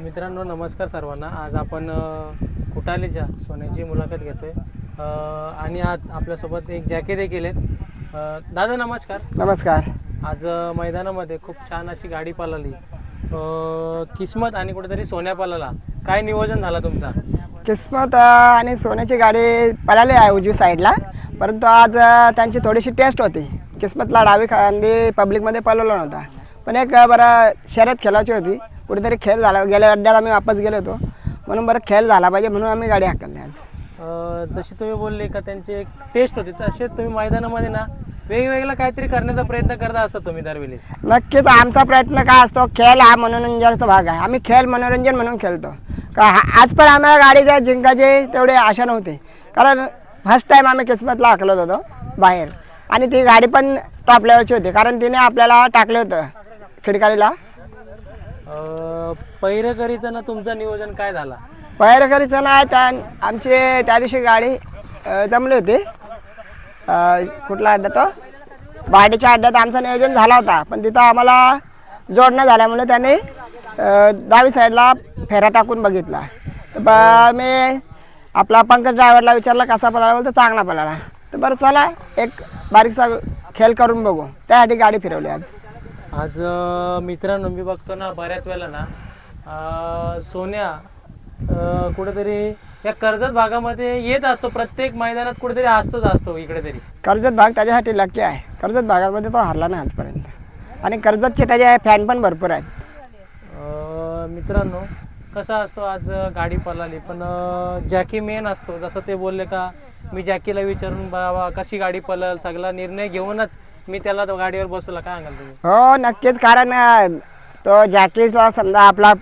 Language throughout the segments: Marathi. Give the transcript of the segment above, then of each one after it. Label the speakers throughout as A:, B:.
A: मित्रांनो नमस्कार सर्वांना. आज आपण कुटालीच्या सोन्याची मुलाखत घेतोय. अ, आणि आज आपल्यासोबत एक जॅके देखील आहेत. दादा नमस्कार.
B: नमस्कार.
A: आज मैदानामध्ये खूप छान अशी गाडी पळाली. अ, किस्मत आणि कुठेतरी सोन्या पळाला. काय नियोजन झाला तुमचा?
B: किस्मत आणि सोन्याची गाडी पळाली आहे उजवी साईडला परंतु आज त्यांची थोडीशी टेस्ट होती. किस्मतला डावी खांदी पब्लिकमध्ये पळवला नव्हता. पण एक बरं शर्यत खेळायची होती. कुठेतरी खेळ झाला. गेल्या अड्ड्यात आम्ही वापस गेलो होतो. म्हणून बरं खेळ झाला पाहिजे म्हणून आम्ही गाडी हाकलली आज.
A: अ, जशी तुम्ही बोलले का त्यांची एक टेस्ट होती तसे तुम्ही मैदानामध्ये ना वेगवेगळं काहीतरी करण्याचा प्रयत्न करता असता तुम्ही दरवेळेस?
B: नक्कीच आमचा प्रयत्न काय असतो? खेळ हा मनोरंजनाचा भाग आहे. आम्ही खेळ मनोरंजन म्हणून खेळतो. का हा- आज पण आम्हाला गाडीच्या जिंकायची तेवढी आशा नव्हती. कारण फर्स्ट टाईम आम्ही किस्मतला हाकलत होतो बाहेर. आणि ती गाडी पण टॉप लेवलची होती. कारण तिने आपल्याला टाकलं होतं खिडकालीला.
A: पैरकरीचं ना तुमचं नियोजन काय झाला?
B: पैरकरीचं ना त्या आमची त्या दिवशी गाडी अ, जमली होती. कुठला अड्डा तो? बाडीच्या अड्ड्यात आमचं नियोजन झाला होता. पण तिथं आम्हाला जोडणं झाल्यामुळे त्याने डावी साईडला फेरा टाकून बघितला. तर ब मी आपला पंकज ड्रायव्हरला विचारला कसा पळाला? बोलतो चांगला पळाला. तर बरं चला एक बारीकसा खेळ करून बघू. त्यासाठी गाडी फिरवली आज.
A: आज मित्रांनो मी बघतो ना बऱ्याच वेळेला ना सोन्या कुठेतरी या कर्जत भागामध्ये येत असतो. प्रत्येक मैदानात कुठेतरी असतोच असतो इकडे तरी.
B: कर्जत भाग त्याच्यासाठी लक्की आहे. कर्जत भागामध्ये तो हरला नाही आजपर्यंत. आणि कर्जतचे त्याचे फॅन पण भरपूर आहेत.
A: मित्रांनो कसा असतो आज गाडी पळाली? पण जॅकी मेन असतो. जसं ते बोलले का मी जॅकीला विचारून बाबा कशी गाडी पळल. सगळा निर्णय घेऊनच मी त्याला तो गाडीवर बसवला काय सांगाल तुम्ही?
B: हो नक्कीच. कारण अ, तो जॅकीजला समजा आपला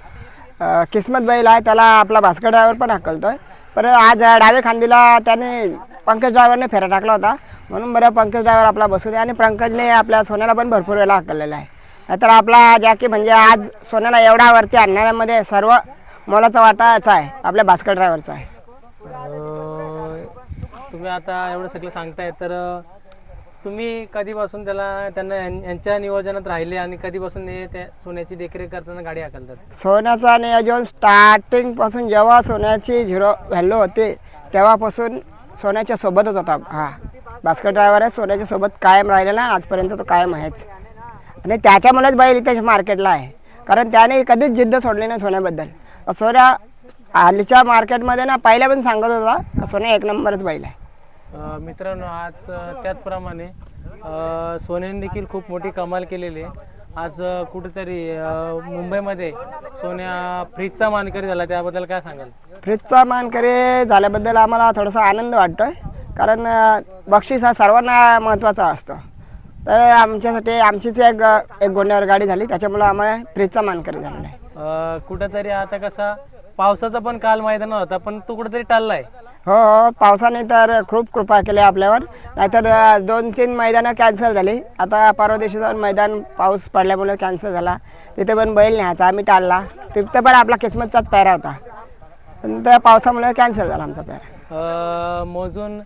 B: अ, किस्मत बैल आहे त्याला आपला भास्कर ड्रायव्हर पण हाकलतोय. पण आज अ, डावे खांदीला त्याने पंकज ड्रायव्हरने फेरा टाकला होता. म्हणून बरं पंकज ड्रायव्हर आपला बसू दे. आणि पंकजने आपल्या सोन्याला पण भरपूर वेळा हाकललेला आहे. नाहीतर आपला जॅकी म्हणजे आज सोन्याला एवढा वरती आणण्यामध्ये सर्व मोलाचा वाटाचा आहे आपल्या भास्कर ड्रायव्हरचा आहे.
A: अं, तुम्ही आता एवढं सगळं सांगताय तर अं, तुम्ही कधीपासून त्याला त्यांना यांच्या नियोजनात राहिले आणि कधीपासून हे त्या सोन्याची देखरेख करताना गाडी हाकलतात?
B: सोन्याचा नियोजन स्टार्टिंगपासून जेव्हा सोन्याची झिरो व्हॅल्यू होते तेव्हापासून सोन्याच्या सोबतच होता. हा. भास्कर ड्रायव्हर आहे सोन्याच्या सोबत कायम राहिलेला आजपर्यंत तो कायम आहेच. आणि त्याच्यामुळेच बैल इथे मार्केटला आहे. कारण त्याने कधीच जिद्द सोडली नाही सोन्याबद्दल. सोन्या हल्लीच्या मार्केटमध्ये ना पहिल्या पण सांगत होता सोन्या एक नंबरच बैल आहे.
A: मित्रांनो आज त्याचप्रमाणे सोन्याने देखील खूप मोठी कमाल केलेली आहे. आज कुठेतरी मुंबईमध्ये सोन्या फ्रीजचा मानकरी झाला त्याबद्दल काय सांगाल?
B: फ्रीजचा मानकरी झाल्याबद्दल आम्हाला थोडासा आनंद वाटतोय. कारण बक्षीस हा सर्वांना महत्त्वाचा असतो. तर आमच्यासाठी आमचीच एक एक गोंड्यावर गाडी झाली. त्याच्यामुळं आम्हाला फ्रीजचा मानकरी झालेला आहे.
A: कुठेतरी आता कसा पावसाचा पण काल मैदान होता पण तो कुठेतरी टाळलाय.
B: हो हो पावसाने तर खूप कृपा केली आपल्यावर. नाहीतर दोन तीन मैदानं कॅन्सल झाली. आता परवा दिवशी जाऊन मैदान पाऊस पडल्यामुळे कॅन्सल झाला. तिथे पण बैल न्यायचा आम्ही टाळला. तिथं पण आपला किस्मतचाच पेहरा होता. पण त्या पावसामुळे कॅन्सल झाला आमचा
A: पेहरा. मोजून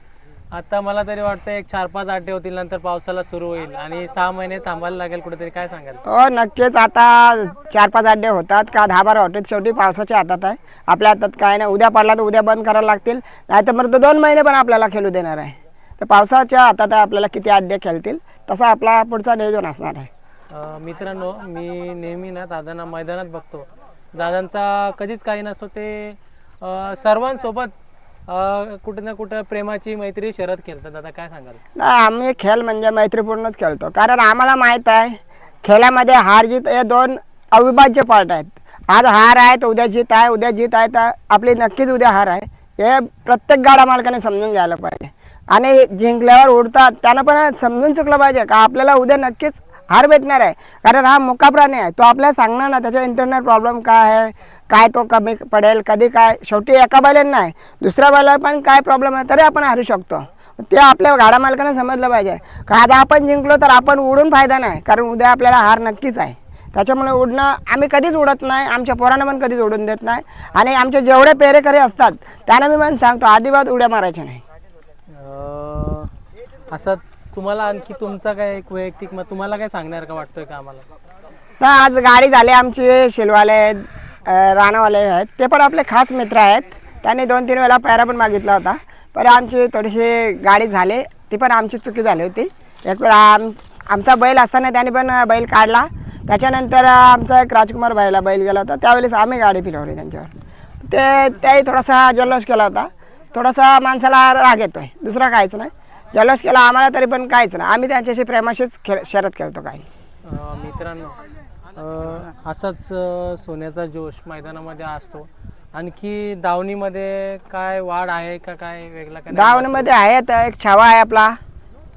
A: आता मला तरी वाटतं एक चार पाच आठे होतील नंतर पावसाला सुरू होईल आणि सहा महिने थांबायला लागेल कुठेतरी. काय सांगाल?
B: हो नक्कीच. आता चार पाच अड्डे होतात का? दहा बारा होतात शेवटी पावसाच्या हातात आहे. आपल्या हातात काय नाही. उद्या पडला तर उद्या बंद करायला लागतील. नाही तर मग तो दोन महिने पण आपल्याला खेळू देणार आहे. तर पावसाच्या हातात आहे आपल्याला किती अड्डे खेळतील तसा आपला पुढचा नियोजन असणार आहे.
A: अ, मित्रांनो मी नेहमी ना दादांना मैदानात बघतो. दादांचा कधीच काही नसतो ते अ, सर्वांसोबत अ, ना कुठं प्रेमाची मैत्री शरद खेळतात. आता काय सांगाल?
B: नाही आम्ही खेळ म्हणजे मैत्रीपूर्णच खेळतो. कारण आम्हाला माहीत आहे खेळामध्ये हार जीत हे दोन अविभाज्य पार्ट आहेत. आज हार आहे तर उद्या जीत आहे उद्या जीत आहे तर आपली नक्कीच उद्या हार आहे. हे प्रत्येक गाडा मालकाने समजून घ्यायला पाहिजे. आणि जिंकल्यावर उडतात त्यानं पण समजून चुकलं पाहिजे का आपल्याला उद्या नक्कीच हार भेटणार आहे. कारण हा मुका प्राणी आहे. तो आपल्याला सांगणार ना त्याचा इंटरनेट प्रॉब्लेम काय आहे काय तो कमी पडेल कधी काय. शेवटी एका बैलांना नाही दुसऱ्या बैला पण काय प्रॉब्लेम आहे तरी आपण हारू शकतो. ते आपल्या गाडा मालकाने समजलं पाहिजे. का आज आपण जिंकलो तर आपण उडून फायदा नाही. कारण उद्या आपल्याला हार नक्कीच आहे. त्याच्यामुळे उडणं आम्ही कधीच उडत नाही. आमच्या पोरांना पण कधीच उडून देत नाही. आणि आमचे जेवढे पेरेकरे असतात त्यांना मी पण सांगतो आदिवाद उड्या मारायच्या नाही.
A: असंच असाच तुम्हाला आणखी तुमचा काय एक वैयक्तिक मत तुम्हाला काय सांगणार का वाटतोय का आम्हाला?
B: तर आज गाडी झाली आमची शिलवाले अ, राणावाले आहेत. ते पण आपले खास मित्र आहेत. त्यांनी दोन तीन वेळा पैरा पण मागितला होता. पण आमची थोडीशी गाडी झाली. ती पण आमची चुकी झाली होती. एक वेळा आम आमचा बैल असताना त्याने पण बैल काढला. त्याच्यानंतर आमचा एक राजकुमार भाईला बैल गेला होता. त्यावेळेस आम्ही गाडी फिरवली त्यांच्यावर. ते त्याही थोडासा जल्लोष केला होता. थोडासा माणसाला राग येतोय. दुसरा काहीच नाही. जल्लोष केला आम्हाला तरी पण काहीच नाही. आम्ही त्यांच्याशी प्रेमाशीच खेळ शरद खेळतो काही.
A: अ, मित्रांनो अ, असाच अ, सोन्याचा जोश मैदानामध्ये असतो. आणखी दावणीमध्ये काय वाढ आहे का काय वेगळा काय
B: दावणमध्ये आहेत एक छावा आहे आपला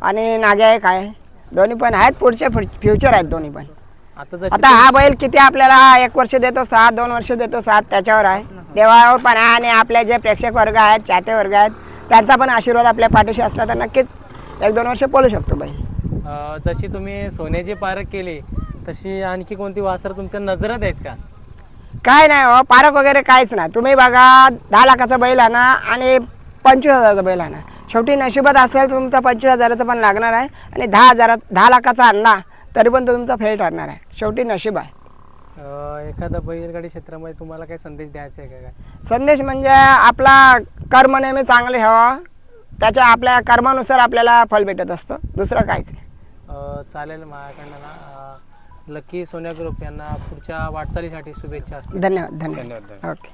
B: आणि नाग्या एक आहे. दोन्ही पण आहेत पुढचे फ्युचर आहेत दोन्ही पण.
A: आता जशी
B: आता हा बैल किती आपल्याला एक वर्ष देतो सात दोन वर्ष देतो सात त्याच्यावर आहे. देवावर पण आहे आणि आपले जे प्रेक्षक वर्ग आहेत चाहते वर्ग आहेत त्यांचा पण आशीर्वाद आपल्या पाठीशी असला तर नक्कीच एक दोन वर्ष बोलू शकतो बैल
A: अ, जशी तुम्ही सोन्याची पारख केली तशी आणखी कोणती वासर तुमच्या नजरात आहेत का?
B: काय नाही हो पारक वगैरे काहीच नाही. तुम्ही बघा दहा लाखाचा बैल आणा आणि पंचवीस हजाराचा बैल आणा. शेवटी नशिबात असेल तर तुमचा पंचवीस हजाराचा पण लागणार आहे आणि दहा हजारात दहा लाखाचा आणला तरी पण तो तुमचा फेल ठरणार आहे. शेवटी नशीब आहे.
A: एखादा बैलगाडी क्षेत्रामध्ये तुम्हाला काही संदेश द्यायचा आहे का काय?
B: संदेश म्हणजे आपला कर्म नेहमी चांगले हवा. त्याच्या आपल्या कर्मानुसार आपल्याला फल भेटत असतं. दुसरं काहीच नाही.
A: अ, चालेल माझ्याकडनं ना अ, लकी सोन्या ग्रुप यांना पुढच्या वाटचालीसाठी शुभेच्छा असतील.
B: धन्यवाद धन्यवाद. ओके.